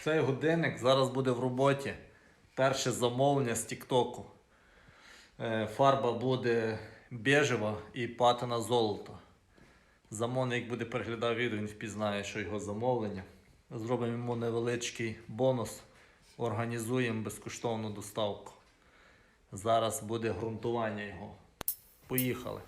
Цей годинник зараз буде в роботі. Перше замовлення з Тіктоку. Е, фарба буде бежева і патина золото. Замовник буде переглядав відео, він впізнає, що його замовлення. Зробимо йому невеличкий бонус. Організуємо безкоштовну доставку. Зараз буде ґрунтування його. Поїхали.